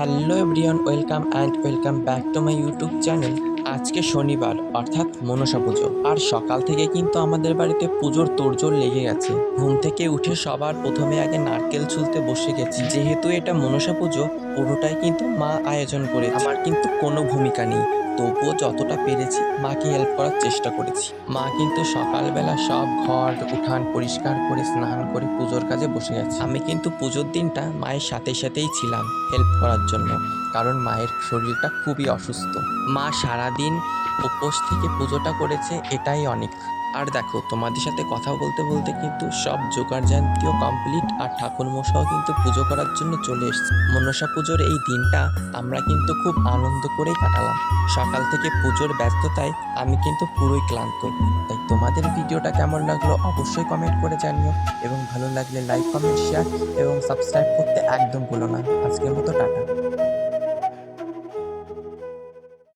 Hello everyone welcome and welcome back to my YouTube channel আজকে শনিবার, অর্থাৎ মনসা পুজো। আর সকাল থেকে কিন্তু আমাদের বাড়িতে পুজোর তোড়জোড় লেগে গেছে। ঘুম থেকে উঠে সবার প্রথমে আগে নারকেল ছুলতে বসে গেছি। যেহেতু এটা মনসা পুজো, পুরোটাই কিন্তু মা আয়োজন করে আমার কিন্তু কোনো ভূমিকা নেই। তবুও যতটা পেরেছি, মাকে হেল্প করার চেষ্টা করেছি। মা কিন্তু সকালবেলা সব ঘর, উঠান পরিষ্কার করে স্নান করে পুজোর কাজে বসে গেছে। আমি কিন্তু পুজোর দিনটা মায়ের সাথে সাথেই ছিলাম হেল্প করার জন্য, কারণ মায়ের শরীরটা খুবই অসুস্থ। মা সারাদিন উপোস থেকে পুজোটা করেছে, এটাই অনেক। আর দেখো, তোমাদের সাথে কথা বলতে বলতে কিন্তু সব জোগাড় জান্তিও কমপ্লিট আর ঠাকুর মশাও কিন্তু পুজো করার জন্য চলে এসেছে। মনসা পুজোর এই দিনটা আমরা কিন্তু খুব আনন্দ করেই কাটালাম। সকাল থেকে পুজোর ব্যস্ততায় আমি কিন্তু পুরোই ক্লান্ত। তাই তোমাদের ভিডিওটা কেমন লাগল অবশ্যই কমেন্ট করে জানিও। এবং ভালো লাগলে লাইক কমেন্ট শেয়ার এবং সাবস্ক্রাইব করতে একদম ভুলো না। আজকের মতো টাটা।